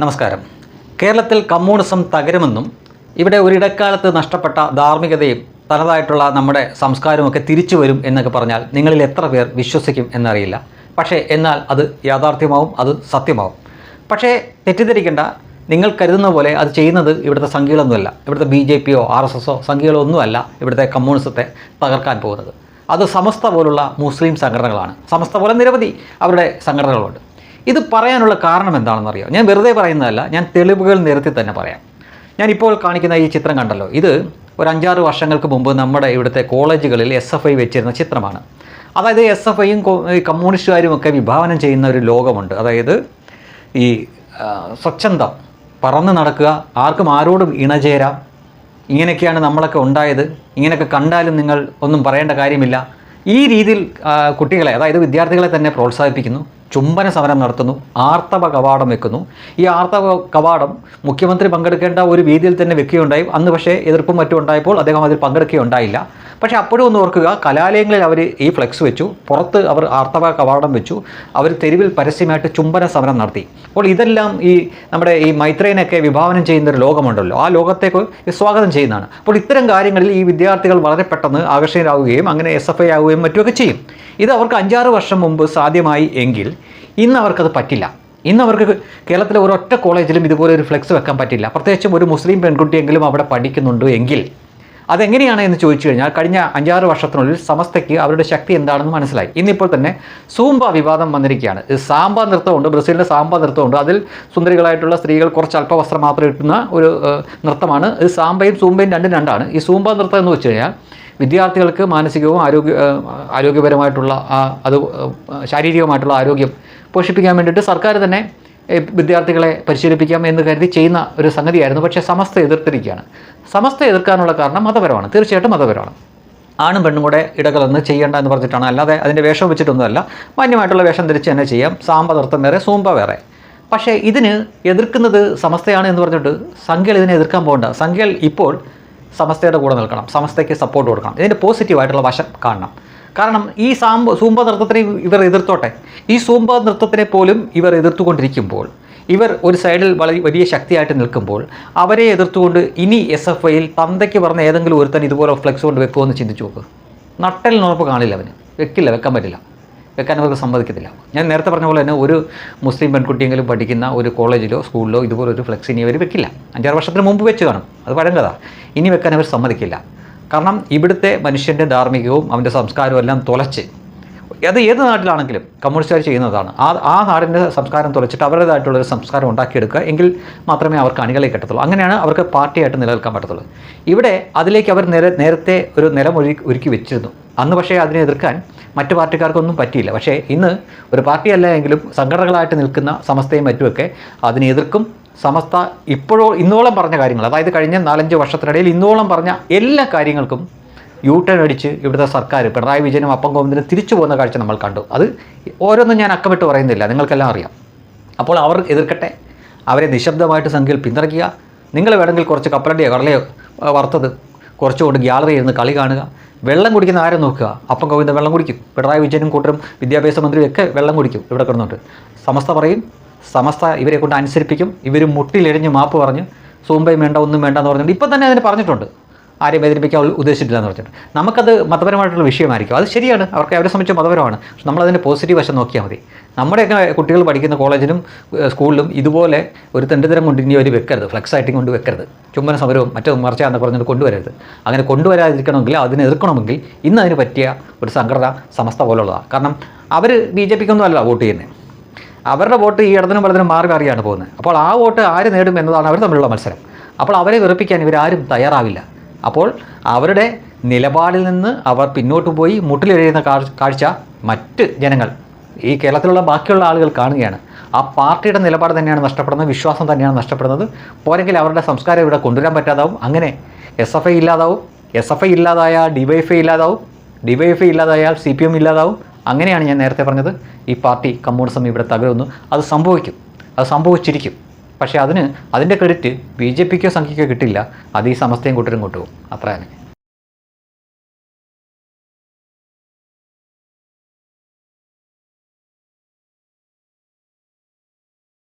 നമസ്കാരം. കേരളത്തിൽ കമ്മ്യൂണിസം തകരുമെന്നും ഇവിടെ ഒരിടക്കാലത്ത് നഷ്ടപ്പെട്ട ധാർമ്മികതയും തനതായിട്ടുള്ള നമ്മുടെ സംസ്കാരമൊക്കെ തിരിച്ചു വരും എന്നൊക്കെ പറഞ്ഞാൽ നിങ്ങളിൽ എത്ര പേർ വിശ്വസിക്കും എന്നറിയില്ല. പക്ഷേ എന്നാൽ അത് യാഥാർത്ഥ്യമാവും അത് സത്യമാവും. പക്ഷേ തെറ്റിദ്ധരിക്കേണ്ട. നിങ്ങൾ കരുതുന്ന പോലെ അത് ചെയ്യുന്നത് ഇവിടുത്തെ സംഖ്യകളൊന്നുമല്ല. ഇവിടുത്തെ ബി ജെ പിയോ ആർ എസ് എസോ സംഖ്യകളോ ഒന്നുമല്ല ഇവിടുത്തെ കമ്മ്യൂണിസത്തെ തകർക്കാൻ പോകുന്നത്. അത് സമസ്ത പോലുള്ള മുസ്ലിം സംഘടനകളാണ്. സമസ്ത പോലെ നിരവധി അവരുടെ സംഘടനകളുണ്ട്. ഇത് പറയാനുള്ള കാരണം എന്താണെന്നറിയോ ഞാൻ വെറുതെ പറയുന്നതല്ല ഞാൻ തെളിവുകൾ നിരത്തി തന്നെ പറയാം. ഞാൻ ഇപ്പോൾ കാണിക്കുന്ന ഈ ചിത്രം കണ്ടല്ലോ. ഇത് ഒരു അഞ്ചാറ് വർഷങ്ങൾക്ക് മുമ്പ് നമ്മുടെ ഇവിടുത്തെ കോളേജുകളിൽ എസ് എഫ് ഐ വെച്ചിരുന്ന ചിത്രമാണ്. അതായത് എസ് എഫ് ഐയും കമ്മ്യൂണിസ്റ്റുകാരും ഒക്കെ വിഭാവനം ചെയ്യുന്ന ഒരു ലോകമുണ്ട്. അതായത് ഈ സ്വച്ഛന്തം പറന്ന് നടക്കുക ആർക്കും ആരോടും ഇണചേരാം. ഇങ്ങനെയൊക്കെയാണ് നമ്മളൊക്കെ ഉണ്ടായത്. ഇങ്ങനെയൊക്കെ കണ്ടാലും നിങ്ങൾ ഒന്നും പറയേണ്ട കാര്യമില്ല. ഈ രീതിയിൽ കുട്ടികളെ അതായത് വിദ്യാർത്ഥികളെ തന്നെ പ്രോത്സാഹിപ്പിക്കുന്നു. ചുംബന സമരം നടത്തുന്നു ആർത്തവ കവാടം വെക്കുന്നു. ഈ ആർത്തവ കവാടം മുഖ്യമന്ത്രി പങ്കെടുക്കേണ്ട ഒരു വേദിയിൽ തന്നെ വെക്കുകയുണ്ടായി. അന്ന് പക്ഷേ എതിർപ്പും മറ്റും ഉണ്ടായപ്പോൾ അദ്ദേഹം അതിൽ പങ്കെടുക്കുകയുണ്ടായില്ല. പക്ഷേ അപ്പോഴും ഒന്ന് ഓർക്കുക കലാലയങ്ങളിൽ അവർ ഈ ഫ്ലെക്സ് വെച്ചു പുറത്ത് അവർ ആർത്തവ കവാടം വെച്ചു അവർ തെരുവിൽ പരസ്യമായിട്ട് ചുംബന സമരം നടത്തി. അപ്പോൾ ഇതെല്ലാം ഈ നമ്മുടെ ഈ മൈത്രേനൊക്കെ വിഭാവനം ചെയ്യുന്ന ഒരു ലോകമുണ്ടല്ലോ. ആ ലോകത്തേക്ക് സ്വാഗതം ചെയ്യുന്നതാണ്. അപ്പോൾ ഇത്തരം കാര്യങ്ങളിൽ ഈ വിദ്യാർത്ഥികൾ വളരെ പെട്ടെന്ന് ആകർഷകരാകുകയും അങ്ങനെ എസ് എഫ് ഐ ആവുകയും മറ്റുമൊക്കെ ചെയ്യും. ഇത് അവർക്ക് അഞ്ചാറ് വർഷം മുമ്പ് സാധ്യമായി എങ്കിൽ ഇന്ന് അവർക്കത് പറ്റില്ല. ഇന്ന് അവർക്ക് കേരളത്തിലെ ഒരൊറ്റ കോളേജിലും ഇതുപോലെ ഒരു ഫ്ലെക്സ് വെക്കാൻ പറ്റില്ല. പ്രത്യേകിച്ചും ഒരു മുസ്ലിം പെൺകുട്ടിയെങ്കിലും അവിടെ പഠിക്കുന്നുണ്ട് എങ്കിൽ അതെങ്ങനെയാണ് എന്ന് ചോദിച്ചു കഴിഞ്ഞാൽ കഴിഞ്ഞ അഞ്ചാറ് വർഷത്തിനുള്ളിൽ സമസ്തയ്ക്ക് അവരുടെ ശക്തി എന്താണെന്ന് മനസ്സിലായി. ഇന്നിപ്പോൾ തന്നെ സൂംബ വിവാദം വന്നിരിക്കുകയാണ്. സാമ്പ നൃത്തമുണ്ട് ബ്രസീലിന്റെ സാമ്പ നൃത്തമുണ്ട്. അതിൽ സുന്ദരികളായിട്ടുള്ള സ്ത്രീകൾ കുറച്ച് അല്പവസ്ത്രം മാത്രം ഇട്ടുന്ന ഒരു നൃത്തമാണ്. ഇത് സാമ്പയും സൂമ്പയും രണ്ടും രണ്ടാണ്. ഈ സൂമ്പ നൃത്തം എന്ന് വെച്ച് കഴിഞ്ഞാൽ വിദ്യാർത്ഥികൾക്ക് മാനസികവും ആരോഗ്യ ആരോഗ്യപരമായിട്ടുള്ള അത് ശാരീരികമായിട്ടുള്ള ആരോഗ്യം പോഷിപ്പിക്കാൻ വേണ്ടിയിട്ട് സർക്കാർ തന്നെ വിദ്യാർത്ഥികളെ പരിശീലിപ്പിക്കാം എന്ന് കരുതി ചെയ്യുന്ന ഒരു സംഗതിയായിരുന്നു. പക്ഷേ സമസ്ത എതിർത്തിരിക്കുകയാണ്. സമസ്ത എതിർക്കാനുള്ള കാരണം മതപരമാണ്. തീർച്ചയായിട്ടും മതപരമാണ്. ആണും പെണ്ണും കൂടെ ഇടകലർന്ന് ചെയ്യേണ്ട എന്ന് പറഞ്ഞിട്ടാണ്. അല്ലാതെ അതിന്റെ വേഷം വെച്ചിട്ടൊന്നുമല്ല. മാന്യമായിട്ടുള്ള വേഷം ധരിച്ച് തന്നെ ചെയ്യാം. സാമ്പ നൃത്തം വേറെ സൂമ്പ വേറെ. പക്ഷേ ഇതിന് എതിർക്കുന്നത് സമസ്തയാണ് എന്ന് പറഞ്ഞിട്ട് സംഖ്യകൾ ഇതിനെ എതിർക്കാൻ പോകണ്ട. സംഖ്യകൾ ഇപ്പോൾ സമസ്തയുടെ കൂടെ നിൽക്കണം. സമസ്തയ്ക്ക് സപ്പോർട്ട് കൊടുക്കണം. ഇതിന്റെ പോസിറ്റീവായിട്ടുള്ള വശം കാണണം. കാരണം ഈ സാമ്പ സൂമ്പ നൃത്തത്തിനെ ഇവർ എതിർത്തോട്ടെ. ഈ സൂമ്പ നൃത്തത്തിനെ പോലും ഇവർ എതിർത്തുകൊണ്ടിരിക്കുമ്പോൾ ഇവർ ഒരു സൈഡിൽ വളരെ വലിയ ശക്തിയായിട്ട് നിൽക്കുമ്പോൾ അവരെ എതിർത്തുകൊണ്ട് ഇനി എസ് എഫ് ഐയിൽ തന്തയ്ക്ക് പറഞ്ഞ ഏതെങ്കിലും ഒരുത്തൻ ഇതുപോലെ ഫ്ലെക്സ് കൊണ്ട് വെക്കുമെന്ന് ചിന്തിച്ചു നോക്ക്. നട്ടലിനുറപ്പ് കാണില്ല അവന്. വെക്കില്ല വെക്കാൻ പറ്റില്ല. വെക്കാൻ അവർക്ക് സമ്മതിക്കത്തില്ല. ഞാൻ നേരത്തെ പറഞ്ഞ പോലെ തന്നെ ഒരു മുസ്ലിം പെൺകുട്ടിയെങ്കിലും പഠിക്കുന്ന ഒരു കോളേജിലോ സ്കൂളിലോ ഇതുപോലെ ഒരു ഫ്ലെക്സ് ഇനി അവർ വെക്കില്ല. അഞ്ചാറ് വർഷത്തിന് മുമ്പ് വെച്ച് കാണും. അത് കഥ. ഇനി വെക്കാൻ അവർ സമ്മതിക്കില്ല. കാരണം ഇവിടുത്തെ മനുഷ്യന്റെ ധാർമ്മികവും അവന്റെ സംസ്കാരവും എല്ലാം തുലച്ച് അത് ഏത് നാട്ടിലാണെങ്കിലും കമ്മ്യൂണിസ്റ്റുകാർ ചെയ്യുന്നതാണ്. ആ ആ നാടിന്റെ സംസ്കാരം തുലച്ചിട്ട് അവരുടേതായിട്ടുള്ളൊരു സംസ്കാരം ഉണ്ടാക്കിയെടുക്കുക എങ്കിൽ മാത്രമേ അവർക്ക് അണികളെ കിട്ടത്തുള്ളൂ. അങ്ങനെയാണ് അവർക്ക് പാർട്ടിയായിട്ട് നിലനിൽക്കാൻ പറ്റത്തുള്ളൂ. ഇവിടെ അതിലേക്ക് അവർ നേരെ നേരത്തെ ഒരു നിലമൊഴി ഒരുക്കി വെച്ചിരുന്നു. അന്ന് പക്ഷേ അതിനെ എതിർക്കാൻ മറ്റു പാർട്ടിക്കാർക്കൊന്നും പറ്റിയില്ല. പക്ഷേ ഇന്ന് ഒരു പാർട്ടിയല്ല എങ്കിലും സംഘടനകളായിട്ട് നിൽക്കുന്ന സമസ്തയും മറ്റുമൊക്കെ അതിനെ എതിർക്കും സമസ്ത ഇപ്പോഴോ ഇന്നോളം പറഞ്ഞ കാര്യങ്ങൾ. അതായത് കഴിഞ്ഞ നാലഞ്ച് വർഷത്തിനിടയിൽ ഇന്നോളം പറഞ്ഞ എല്ലാ കാര്യങ്ങൾക്കും യു ടേൺ അടിച്ച് ഇവിടുത്തെ സർക്കാർ പിണറായി വിജയനും അപ്പം ഗോവിന്ദനും തിരിച്ചു പോകുന്ന കാഴ്ച നമ്മൾ കണ്ടു. അത് ഓരോന്നും ഞാൻ അക്കമിട്ട് പറയുന്നില്ല. നിങ്ങൾക്കെല്ലാം അറിയാം. അപ്പോൾ അവർ എതിർക്കട്ടെ. അവരെ നിശബ്ദമായിട്ട് സംഖ്യയിൽ പിന്തുണയ്ക്കുക നിങ്ങൾ വേണമെങ്കിൽ കുറച്ച് കപ്പലണ്ടിയോ കടലയോ വറുത്തത് കുറച്ചുകൊണ്ട് ഗ്യാലറി ഇരുന്ന് കളി കാണുക. വെള്ളം കുടിക്കുന്ന ആരെ നോക്കുക? അപ്പം ഗോവിന്ദൻ വെള്ളം കുടിക്കും. പിണറായി വിജയനും കൂട്ടരും വിദ്യാഭ്യാസ മന്ത്രിയും ഒക്കെ വെള്ളം കുടിക്കും ഇവിടെ കിടന്നുണ്ട് സമസ്ത പറയും സമസ്ത ഇവരെ കൊണ്ട് അനുസരിപ്പിക്കും. ഇവർ മുട്ടിലെഴിഞ്ഞ് മാപ്പ് പറഞ്ഞ്. സൂമ്പയും വേണ്ട ഒന്നും വേണ്ട എന്ന് പറഞ്ഞിട്ട് ഇപ്പം തന്നെ അതിന് പറഞ്ഞിട്ടുണ്ട്. ആരെയും വേദനിപ്പിക്കാൻ ഉദ്ദേശിച്ചിട്ടില്ല എന്ന് പറഞ്ഞിട്ടുണ്ട്. നമുക്കത് മതപരമായിട്ടുള്ള വിഷയമായിരിക്കും. അത് ശരിയാണ്. അവർക്ക് അവരെ സംബന്ധിച്ച് മതപരമാണ്. പക്ഷെ നമ്മളതിന്റെ പോസിറ്റീവ് വശം നോക്കിയാൽ മതി. നമ്മുടെയൊക്കെ കുട്ടികൾ പഠിക്കുന്ന കോളേജിലും സ്കൂളിലും ഇതുപോലെ ഒരു തെണ്ടിത്തരം കൊണ്ട് ഇനി അവർ വെക്കരുത്. ഫ്ലെക്സ് ആയിട്ട് കൊണ്ട് വെക്കരുത്. ചുമ്മന സമരവും മറ്റോ മറിച്ചാന്ന് പറഞ്ഞിട്ട് കൊണ്ടുവരരുത്. അങ്ങനെ കൊണ്ടുവരാതിരിക്കണമെങ്കിൽ അതിനെ എതിർക്കണമെങ്കിൽ ഇന്ന് അതിന് പറ്റിയ ഒരു സംഘടന സമസ്ത പോലുള്ളതാണ് കാരണം അവർ ബി ജെ പിക്കൊന്നും അല്ല വോട്ട് ചെയ്യുന്നത് അവരുടെ വോട്ട് ഈ ഇടതിനും വലതിനും മാറി മാറിയാണ് പോകുന്നത്. അപ്പോൾ ആ വോട്ട് ആര് നേടും എന്നതാണ് അവർ തമ്മിലുള്ള മത്സരം. അപ്പോൾ അവരെ വെറുപ്പിക്കാൻ ഇവരാരും തയ്യാറാവില്ല. അപ്പോൾ അവരുടെ നിലപാടിൽ നിന്ന് അവർ പിന്നോട്ട് പോയി മുട്ടിലെഴുതുന്ന കാഴ്ച മറ്റ് ജനങ്ങൾ ഈ കേരളത്തിലുള്ള ബാക്കിയുള്ള ആളുകൾ കാണുകയാണ്. ആ പാർട്ടിയുടെ നിലപാട് തന്നെയാണ് നഷ്ടപ്പെടുന്നത് വിശ്വാസം തന്നെയാണ് നഷ്ടപ്പെടുന്നത്. പോരെങ്കിൽ അവരുടെ സംസ്കാരം ഇവിടെ കൊണ്ടുവരാൻ പറ്റാതാവും. അങ്ങനെ എസ് എഫ് ഐ ഇല്ലാതാവും. എസ് എഫ് ഐ ഇല്ലാതായാൽ ഡിവൈഎഫ് ഐ ഇല്ലാതാവും. ഡിവൈഎഫ് ഐ ഇല്ലാതായാൽ സി പി എം ഇല്ലാതാവും. അങ്ങനെയാണ് ഞാൻ നേരത്തെ പറഞ്ഞത്. ഈ പാർട്ടി കമ്മ്യൂണിസം ഇവിടെ തകരുന്നു. അത് സംഭവിക്കും. അത് സംഭവിച്ചിരിക്കും. പക്ഷേ അതിന് അതിന്റെ ക്രെഡിറ്റ് ബി ജെ പിക്കോ കിട്ടില്ല. അത് ഈ സമസ്തയും കൂട്ടരും കൊണ്ടുപോകും. അത്ര തന്നെ